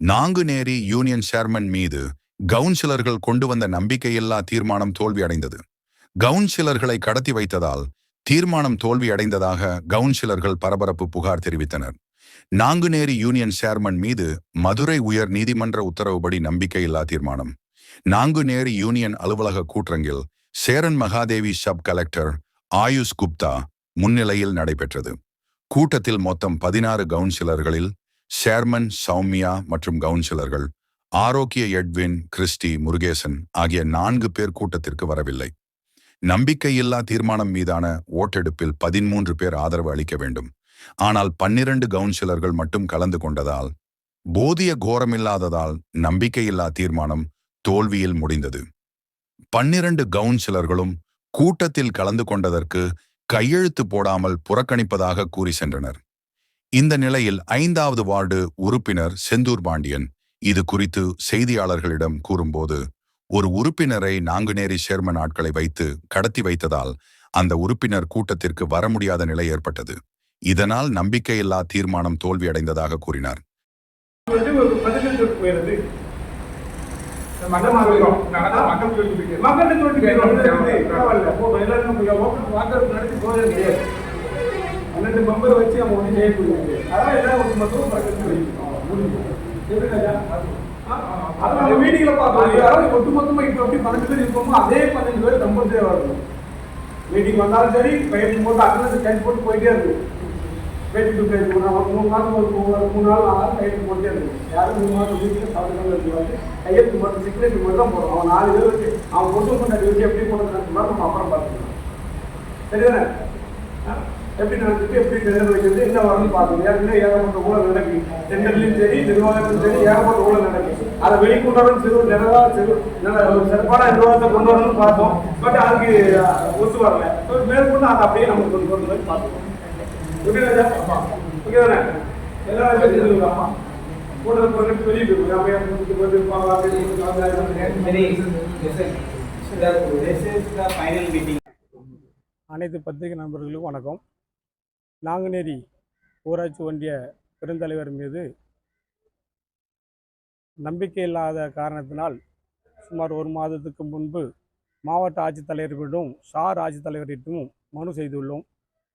Nanguneri union chairman மீது கவுன்சிலர்கள் கொண்டு வந்த நம்பிக்கையில்லா தீர்மானம் தோல்வியடைந்தது. கவுன்சிலர்களை கடத்தி வைத்ததால் தீர்மானம் தோல்வியடைந்ததாக கவுன்சிலர்கள் பரபரப்பு புகார் தெரிவித்தனர். நாங்குநேரி யூனியன் சேர்மன் மீது மதுரை உயர் நீதிமன்ற உத்தரவுப்படி நம்பிக்கையில்லா தீர்மானம். நாங்குநேரி யூனியன் அலுவலக கூற்றங்கில் சேரன் மகாதேவி சப் கலெக்டர் ஆயுஷ் குப்தா முன்னிலையில் நடைபெற்றது. கூட்டத்தில் மொத்தம் பதினாறு கவுன்சிலர்களில் சேர்மன் சௌமியா மற்றும் கவுன்சிலர்கள் ஆரோக்கிய எட்வின் கிறிஸ்டி முருகேசன் ஆகிய நான்கு பேர் கூட்டத்திற்கு வரவில்லை. நம்பிக்கையில்லா தீர்மானம் மீதான ஓட்டெடுப்பில் பதிமூன்று பேர் ஆதரவு அளிக்க வேண்டும். ஆனால் பன்னிரண்டு கவுன்சிலர்கள் மட்டும் கலந்து கொண்டதால் போதிய கோரமில்லாததால் நம்பிக்கையில்லா தீர்மானம் தோல்வியில் முடிந்தது. பன்னிரண்டு கவுன்சிலர்களும் கூட்டத்தில் கலந்து கொண்டதற்கு கையெழுத்து போடாமல் புறக்கணிப்பதாக கூறி சென்றனர். இந்த நிலையில் ஐந்தாவது வார்டு உறுப்பினர் செந்தூர் பாண்டியன் இது குறித்து செய்தியாளர்களிடம் கூறும்போது ஒரு உறுப்பினரை நாங்குநேரி சேர்மன் ஆட்களை வைத்து கடத்தி வைத்ததால் அந்த உறுப்பினர் கூட்டத்திற்கு வர முடியாத நிலை ஏற்பட்டது. இதனால் நம்பிக்கையில்லா தீர்மானம் தோல்வியடைந்ததாக கூறினார். மக்கள் பன்னெண்டு மெம்பர் வச்சு நம்ம ஒன்றும் செய்யக்கூடாது அதான் மட்டும் பக்கத்து வைக்கணும் முடியும் எப்படி? அது நம்ம மீட்டிங்ல பார்க்கலாம் யாராவது ஒட்டு மொத்தமா இப்போ எப்படி பன்னெண்டு பேர் இருக்கோமோ அதே பன்னெண்டு பேர் கம்பல்சரி வரணும் மீட்டிங் வந்தாலும் சரி பயிற்சி போட்டு அட்டனன்ஸ் கைட் போட்டு போயிட்டே இருக்கும். பேட்டி டு பேட்டி ஒரு நாள் மூணு மாதம் ஒரு மூணு மூணு நாள் நாலு நாள் கையெழுத்து போட்டே இருக்கும். யாரும் மூணு மாதம் வீட்டில் சாப்பிட்டு இருக்காங்க கையெழுத்து மட்டும் சிக்னேச்சர் மட்டும் தான் போடுறோம். அவன் நாலு பேர் வச்சு அவன் கொண்ட வச்சு எப்படி நடத்துனா நம்ம அப்புறம் பார்த்துக்கலாம். சரிதானே? ஆ? எப்படி நடந்துட்டு எப்படி டெண்டர் வைக்கிறது என்ன வரணும்னு பார்க்கணும் ஏற்கனவே ஏகப்பட்ட ஊழல் நடக்கு டெண்டர்லையும் சரி நிர்வாகத்திலும் சரி ஏகப்பட்ட ஊழல் நடக்கு அதை வெளிக்கொண்டு வரணும் சிறு நிறைவா சிறு நல்ல ஒரு சிறப்பான நிர்வாகத்தை கொண்டு வரணும்னு பார்த்தோம் பட் அதுக்கு ஒத்து வரல. மேற்கொண்டு அதை அப்படியே நம்ம கொண்டு வரணும் மாதிரி பார்த்துக்கோம் எப்படி ராஜா? ஓகே தானே? எல்லா விஷயத்தையும் சொல்லுங்கம்மா கூட்டத்தில் பண்ணிட்டு வெளியே போயிருக்கோம் நம்ம ஏன் கூட்டிட்டு போயிட்டு இருப்பாங்க? அப்படின்னு சொல்லி Very listen. The, this is the final meeting. அனைத்து பத்திரிகை நண்பர்களுக்கும் வணக்கம். நாங்குநேரி ஊராட்சி ஒன்றிய பெருந்தலைவர் மீது நம்பிக்கை இல்லாத காரணத்தினால் சுமார் ஒரு மாதத்துக்கு முன்பு மாவட்ட ஆட்சித்தலைவரிடம் சார் ஆட்சித்தலைவரிடமும் மனு செய்துள்ளோம்.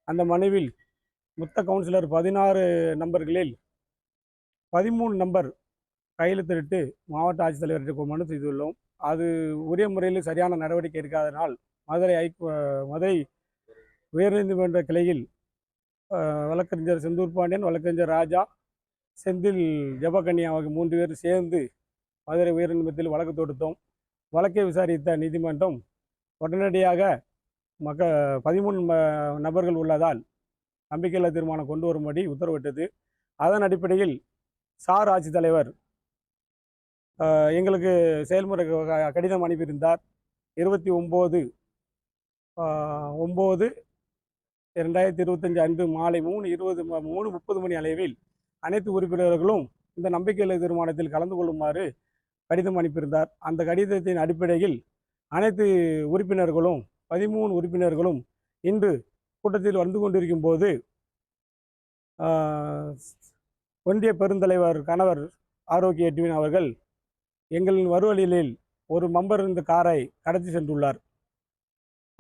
அந்த மனுவில் மொத்த கவுன்சிலர் பதினாறு நம்பர்களில் பதிமூணு நம்பர் கையெழுத்திட்டு மாவட்ட ஆட்சித்தலைவரிடம் மனு செய்துள்ளோம். அது உரிய முறையில் சரியான நடவடிக்கை எடுக்காதனால் மதுரை ஐ மதுரை உயர்நீதிமன்ற கிளையில் வழக்கறிஞர் செந்தூர் பாண்டியன் வழக்கறிஞர் ராஜா செந்தில் ஜெபகன்யா ஆகிய மூன்று பேர் சேர்ந்து மதுரை உயர்நீதிமன்றத்தில் வழக்கு தொடுத்தோம். வழக்கை விசாரித்த நீதிமன்றம் உடனடியாக மக்க பதிமூணு நபர்கள் உள்ளதால் நம்பிக்கையில்லா தீர்மானம் கொண்டு வரும்படி உத்தரவிட்டது. அதன் அடிப்படையில் சார் ஆட்சித்தலைவர் எங்களுக்கு செயல்முறை க- கடிதம் அனுப்பியிருந்தார். இருபத்தி ஒம்பது ஒம்பது இரண்டாயிரத்தி இருபத்தஞ்சு அன்று மாலை மூணு இருபது மூணு முப்பது மணி அளவில் அனைத்து உறுப்பினர்களும் இந்த நம்பிக்கையில்லா தீர்மானத்தில் கலந்து கொள்ளுமாறு கடிதம் அனுப்பியிருந்தார். அந்த கடிதத்தின் அடிப்படையில் அனைத்து உறுப்பினர்களும் பதிமூணு உறுப்பினர்களும் இன்று கூட்டத்தில் வந்து கொண்டிருக்கும் போது ஒன்றிய பெருந்தலைவர் கணவர் ஆரோக்கிய எட்வின் அவர்கள் எங்களின் வருவழியில் ஒரு மம்பர் இந்த காரை கடத்தி சென்றுள்ளார்.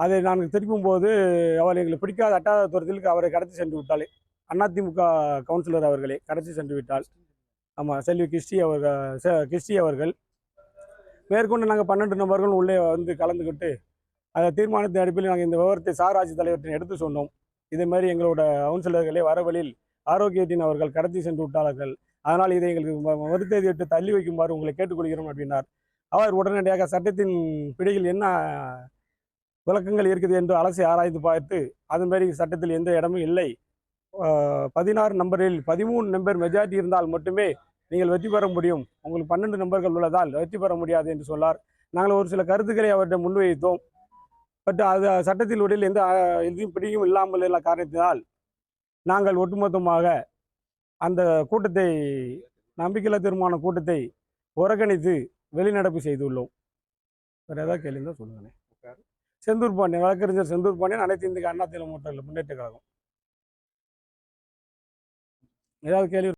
அதை நாங்கள் திருப்பும் போது அவர் எங்களுக்கு பிடிக்காத அட்டாத தூரத்தில் அவரை கடத்தி சென்று விட்டாள். அதிமுக கவுன்சிலர் அவர்களே கடத்தி சென்று விட்டால் ஆமாம் செல்வி கிறிஸ்டி அவர்கள் கிறிஸ்டி அவர்கள். மேற்கொண்டு நாங்கள் பன்னெண்டு நபர்களும் உள்ளே வந்து கலந்துக்கிட்டு அதை தீர்மானத்தின் அடிப்படையில் நாங்கள் இந்த விவரத்தை சாராட்சி தலைவர்கிட்ட எடுத்து சொன்னோம். இதே மாதிரி எங்களோட கவுன்சிலர்களே வரவழியில் ஆரோக்கியத்தின் அவர்கள் கடத்தி சென்று விட்டார்கள். அதனால் இதை எங்களுக்கு மறுத்தேதி விட்டு தள்ளி வைக்குமாறு உங்களை கேட்டுக்கொள்கிறோம் அப்படின்னார். அவர் உடனடியாக சட்டத்தின் பிடியில் என்ன விளக்கங்கள் இருக்குது என்று அலசி ஆராய்ந்து பார்த்து அதன் மாதிரி சட்டத்தில் எந்த இடமும் இல்லை. பதினாறு நம்பரில் பதிமூணு நம்பர் மெஜாரிட்டி இருந்தால் மட்டுமே நீங்கள் வெற்றி பெற முடியும். உங்களுக்கு பன்னெண்டு நம்பர்கள் உள்ளதால் வெற்றி பெற முடியாது என்று சொன்னார். நாங்கள் ஒரு சில கருத்துக்களை அவர்கிட்ட முன்வைத்தோம். பட் அது சட்டத்தில் உடலில் எந்த எதுவும் எதையும் பிடியும் இல்லாமல் உள்ள காரணத்தினால் நாங்கள் ஒட்டுமொத்தமாக அந்த கூட்டத்தை நம்பிக்கையில்லா தீர்மான கூட்டத்தை புறக்கணித்து வெளிநடப்பு செய்துள்ளோம். வேறு ஏதாவது கேள்வி தான் சொல்லுங்கண்ணே செந்தூர் பாண்டியன் வழக்கறிஞர் செந்தூர் பாண்டியன் அனைத்து இந்திய அண்ணா திமுக முன்னேற்ற கழகம். ஏதாவது கேள்வி